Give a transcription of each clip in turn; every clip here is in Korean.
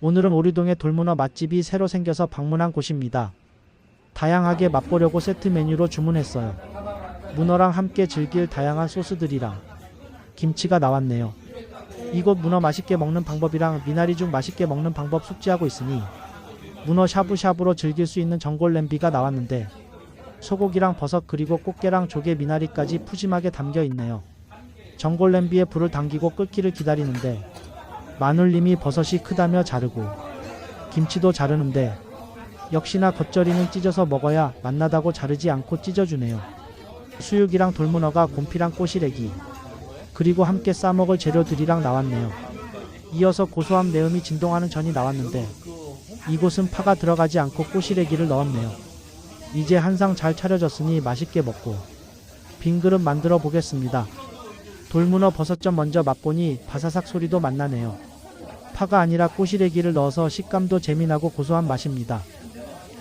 오늘은 오리동에 돌문어 맛집이 새로 생겨서 방문한 곳입니다. 다양하게 맛보려고 세트 메뉴로 주문했어요. 문어랑 함께 즐길 다양한 소스들이랑 김치가 나왔네요. 이곳 문어 맛있게 먹는 방법이랑 미나리죽 맛있게 먹는 방법 숙지하고 있으니 문어 샤브샤브로 즐길 수 있는 전골 냄비가 나왔는데 소고기랑 버섯 그리고 꽃게랑 조개 미나리까지 푸짐하게 담겨 있네요. 전골 냄비에 불을 당기고 끓기를 기다리는데 마눌님이 버섯이 크다며 자르고 김치도 자르는데 역시나 겉절이는 찢어서 먹어야 맛나다고 자르지 않고 찢어주네요. 수육이랑 돌문어가 곰피랑 꼬시래기 그리고 함께 싸먹을 재료들이랑 나왔네요. 이어서 고소함 내음이 진동하는 전이 나왔는데 이곳은 파가 들어가지 않고 꼬시래기를 넣었네요. 이제 한상 잘 차려졌으니 맛있게 먹고 빈 그릇 만들어 보겠습니다. 돌문어 버섯전 먼저 맛보니 바사삭 소리도 맛나네요. 파가 아니라 꼬시래기를 넣어서 식감도 재미나고 고소한 맛입니다.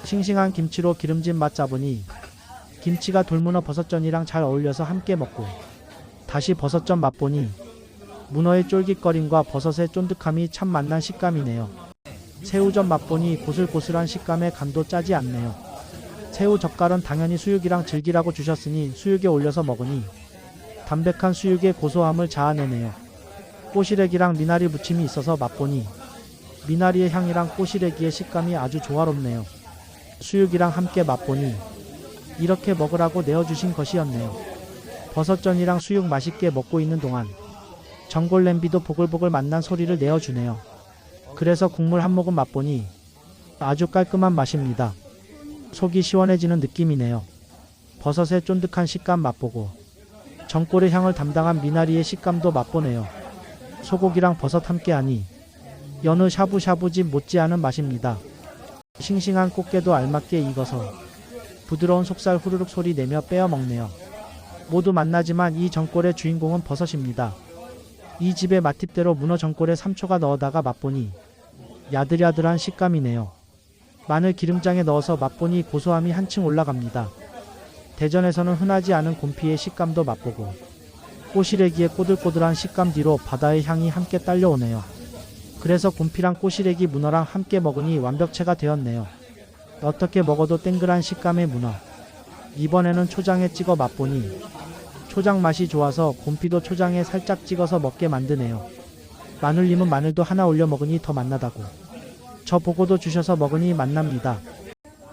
싱싱한 김치로 기름진 맛 잡으니 김치가 돌문어 버섯전이랑 잘 어울려서 함께 먹고 다시 버섯전 맛보니 문어의 쫄깃거림과 버섯의 쫀득함이 참 맛난 식감이네요. 새우전 맛보니 고슬고슬한 식감에 간도 짜지 않네요. 새우 젓갈은 당연히 수육이랑 즐기라고 주셨으니 수육에 올려서 먹으니 담백한 수육의 고소함을 자아내네요. 꼬시래기랑 미나리 무침이 있어서 맛보니 미나리의 향이랑 꼬시래기의 식감이 아주 조화롭네요. 수육이랑 함께 맛보니 이렇게 먹으라고 내어주신 것이었네요. 버섯전이랑 수육 맛있게 먹고 있는 동안 전골 냄비도 보글보글 맛난 소리를 내어주네요. 그래서 국물 한 모금 맛보니 아주 깔끔한 맛입니다. 속이 시원해지는 느낌이네요. 버섯의 쫀득한 식감 맛보고 전골의 향을 담당한 미나리의 식감도 맛보네요. 소고기랑 버섯 함께하니 여느 샤브샤브집 못지않은 맛입니다. 싱싱한 꽃게도 알맞게 익어서 부드러운 속살 후루룩 소리 내며 빼어 먹네요. 모두 맛나지만 이 전골의 주인공은 버섯입니다. 이 집의 맛팁대로 문어 전골에 3초가 넣어다가 맛보니 야들야들한 식감이네요. 마늘 기름장에 넣어서 맛보니 고소함이 한층 올라갑니다. 대전에서는 흔하지 않은 곰피의 식감도 맛보고 꼬시래기의 꼬들꼬들한 식감 뒤로 바다의 향이 함께 딸려오네요. 그래서 곰피랑 꼬시래기 문어랑 함께 먹으니 완벽체가 되었네요. 어떻게 먹어도 땡글한 식감의 문어. 이번에는 초장에 찍어 맛보니 초장 맛이 좋아서 곰피도 초장에 살짝 찍어서 먹게 만드네요. 마눌님은 마늘도 하나 올려 먹으니 더 맛나다고. 저 보고도 주셔서 먹으니 맛납니다.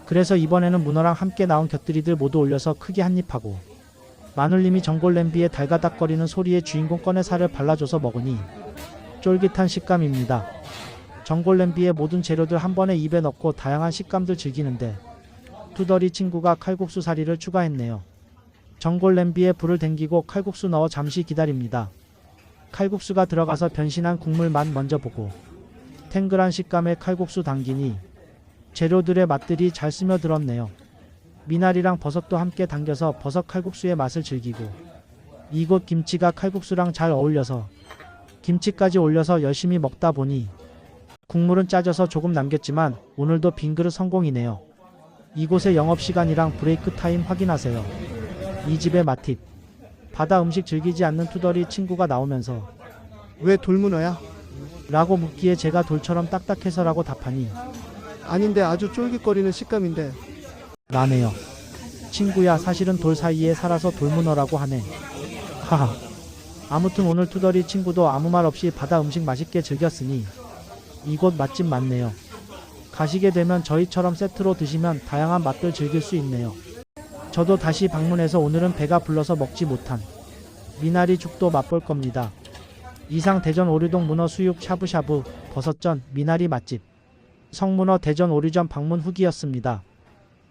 그래서 이번에는 문어랑 함께 나온 곁들이들 모두 올려서 크게 한입하고 마눌님이 전골 냄비에 달가닥거리는 소리에 주인공 꺼내 살을 발라줘서 먹으니 쫄깃한 식감입니다. 전골 냄비에 모든 재료들 한 번에 입에 넣고 다양한 식감들 즐기는데 투덜이 친구가 칼국수 사리를 추가했네요. 전골 냄비에 불을 댕기고 칼국수 넣어 잠시 기다립니다. 칼국수가 들어가서 변신한 국물 맛 먼저 보고 탱글한 식감의 칼국수 당기니 재료들의 맛들이 잘 스며들었네요. 미나리랑 버섯도 함께 당겨서 버섯 칼국수의 맛을 즐기고 이곳 김치가 칼국수랑 잘 어울려서 김치까지 올려서 열심히 먹다 보니 국물은 짜져서 조금 남겼지만 오늘도 빈 그릇 성공이네요. 이곳의 영업시간이랑 브레이크 타임 확인하세요. 이 집의 맛팁. 바다 음식 즐기지 않는 투덜이 친구가 나오면서 왜 돌문어야? 라고 묻기에 제가 돌처럼 딱딱해서라고 답하니 아닌데 아주 쫄깃거리는 식감인데 라네요. 친구야 사실은 돌 사이에 살아서 돌문어라고 하네. 하하. 아무튼 오늘 투덜이 친구도 아무 말 없이 바다 음식 맛있게 즐겼으니 이곳 맛집 맞네요. 가시게 되면 저희처럼 세트로 드시면 다양한 맛들 즐길 수 있네요. 저도 다시 방문해서 오늘은 배가 불러서 먹지 못한 미나리 죽도 맛볼 겁니다. 이상 대전 오류동 문어 수육 샤브샤브 버섯전 미나리 맛집 성문어 대전 오류점 방문 후기였습니다.